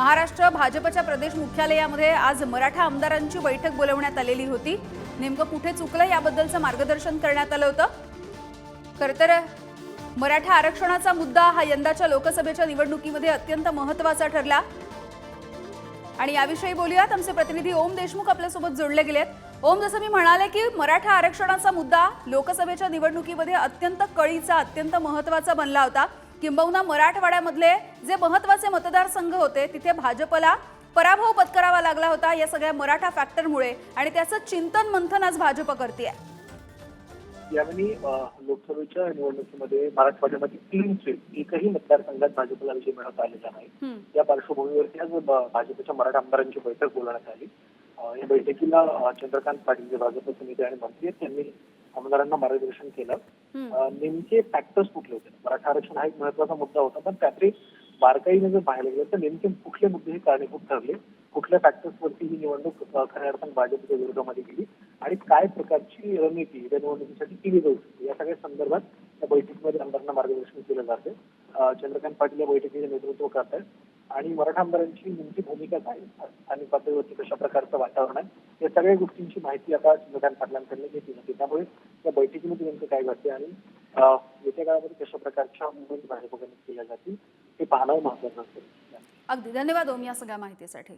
महाराष्ट्र भाजपच्या प्रदेश मुख्यालयामध्ये आज मराठा आमदारांची बैठक बोलवण्यात आलेली होती. नेमकं कुठे चुकलं याबद्दलचं मार्गदर्शन करण्यात आलं होतं. खरं तर मराठा आरक्षणाचा मुद्दा हा यंदाच्या लोकसभेच्या निवडणुकीमध्ये अत्यंत महत्त्वाचा ठरला. आणि याविषयी बोलूयात. आमचे प्रतिनिधी ओम देशमुख आपल्यासोबत जोडले गेलेत. ओम जसं मी म्हणाले की मराठा आरक्षणाचा मुद्दा लोकसभेच्या निवडणुकीमध्ये अत्यंत कळीचा अत्यंत महत्त्वाचा बनला होता. किंबहुना मराठवाड्यामधले जे महत्त्वाचे मतदारसंघ होते तिथे भाजपला पराभव पत्करावा लागला होता या सगळ्या मराठा फॅक्टरमुळे आणि त्याचं चिंतन मंथन आज भाजप करते यावेळी लोकसभेच्या निवडणुकीमध्ये मराठवाड्यामध्ये तीन सीट एकही मतदारसंघात भाजपला विजय मिळवता आलेला नाही. या पार्श्वभूमीवरती आज भाजपच्या मराठा आमदारांची बैठक बोलवण्यात आली. या बैठकीला चंद्रकांत पाटील जे भाजपचे नेते आणि मंत्री आहेत त्यांनी आमदारांना मार्गदर्शन केलं. नेमके फॅक्टर्स कुठले होते? आरक्षण हा एक महत्त्वाचा मुद्दा होता. पण त्यातले बारकाईने जर पाहायला गेलं तर नेमके कुठले मुद्दे हे कारणीभूत ठरले? कुठल्या फॅक्टर्सवरती ही निवडणूक खऱ्या अर्थानं भाजपच्या विरोधामध्ये गेली? आणि काय प्रकारची रणनीती या निवडणुकीसाठी केली जाऊ शकते? या सगळ्या संदर्भात या बैठकीमध्ये आमदारांना मार्गदर्शन केलं जाते. चंद्रकांत पाटील या बैठकीचे नेतृत्व करत आहेत. आणि मराठा आमदारांची नेमकी भूमिका काय? स्थानिक पातळीवरती कशा प्रकारचं वातावरण आहे? या सगळ्या गोष्टींची माहिती आता चंद्रकांत पाटलांकडनं घेतली जाते. त्यामुळे या बैठकीमध्ये नेमकं काय घडते आणि येत्या काळामध्ये कशा प्रकारच्या बाहेर भाजपकडून केल्या जातील हे पाहणं महत्वाचं असेल अगदी. धन्यवाद ओम या सगळ्या माहितीसाठी.